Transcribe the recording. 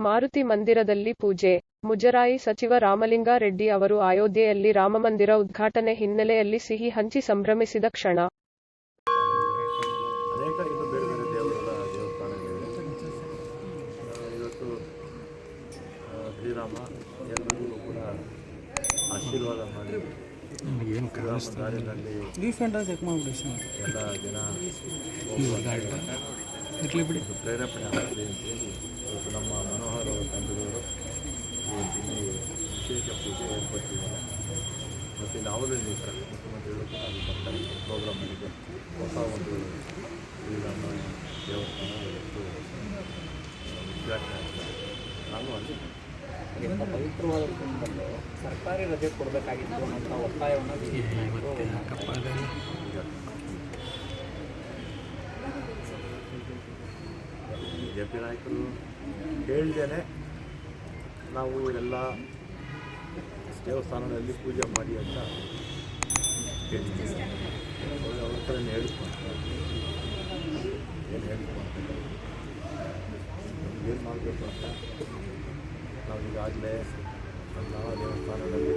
ಮಾರುತಿ ಮಂದಿರದಲ್ಲಿ ಪೂಜೆ. ಮುಜರಾಯಿ ಸಚಿವ ರಾಮಲಿಂಗಾರೆಡ್ಡಿ ಅವರು ಅಯೋಧ್ಯೆಯಲ್ಲಿ ರಾಮಮಂದಿರ ಉದ್ಘಾಟನೆ ಹಿನ್ನೆಲೆಯಲ್ಲಿ ಸಿಹಿ ಹಂಚಿ ಸಂಭ್ರಮಿಸಿದ ಕ್ಷಣ. ಅನೇಕ ಇನ್ನು ಬೇರೆ ಬೇರೆ ದೇವರುಗಳ ದೇವಸ್ಥಾನಗಳಿವೆ. ಇವತ್ತು ಆ, ಶ್ರೀರಾಮ ಎಲ್ಲರಿಗೂ ಕೂಡ ಆಶೀರ್ವಾದ ಮಾಡಿ ದಾರಿನಲ್ಲಿ ಎಲ್ಲ ಜನ ಪ್ರೇರೇಪಣೆ ಆಗಲಿ ಅಂತೇಳಿ ಇವತ್ತು ನಮ್ಮ ಮತ್ತು ಇರ್ತಾರೆ ಮುಖ್ಯಮಂತ್ರಿಗಳು ಕೂಡ ಅಲ್ಲಿ ಬರ್ತಾರೆ ಪ್ರೋಗ್ರಾಮಲ್ಲಿದೆ ಹೊಸ ಒಂದು ಶ್ರೀರಾಮ ದೇವಸ್ಥಾನ ಇವತ್ತು ಉದ್ಘಾಟನೆ ಆಗ್ತದೆ ನಾನು ಅಲ್ಲಿ ಇಂಥ ಪವಿತ್ರವಾದ ಕುಟುಂಬದಲ್ಲಿ ಸರ್ಕಾರಿ ರಜೆ ಕೊಡಬೇಕಾಗಿತ್ತು ಅನ್ನೋಂಥ ಒತ್ತಾಯವನ್ನು ಬಿ ಜೆ ಪಿ ನಾಯಕರು ಹೇಳ್ದೇನೆ ನಾವು ಎಲ್ಲ ದೇವಸ್ಥಾನದಲ್ಲಿ ಪೂಜೆ ಮಾಡಿ ಅಂತ ಕೇಳಿದ್ದೀನಿ. ಅವ್ರು ಅವ್ರ ಹತ್ರ ಹೇಳಿಕೊಂಡು ಏನು ಹೇಳಿಸ್ಕೊಂತಾರೆ ಏನು ಮಾಡಬೇಕು ಅಂತ? ನಾವು ಈಗಾಗಲೇ ಎಲ್ಲ ದೇವಸ್ಥಾನದಲ್ಲಿ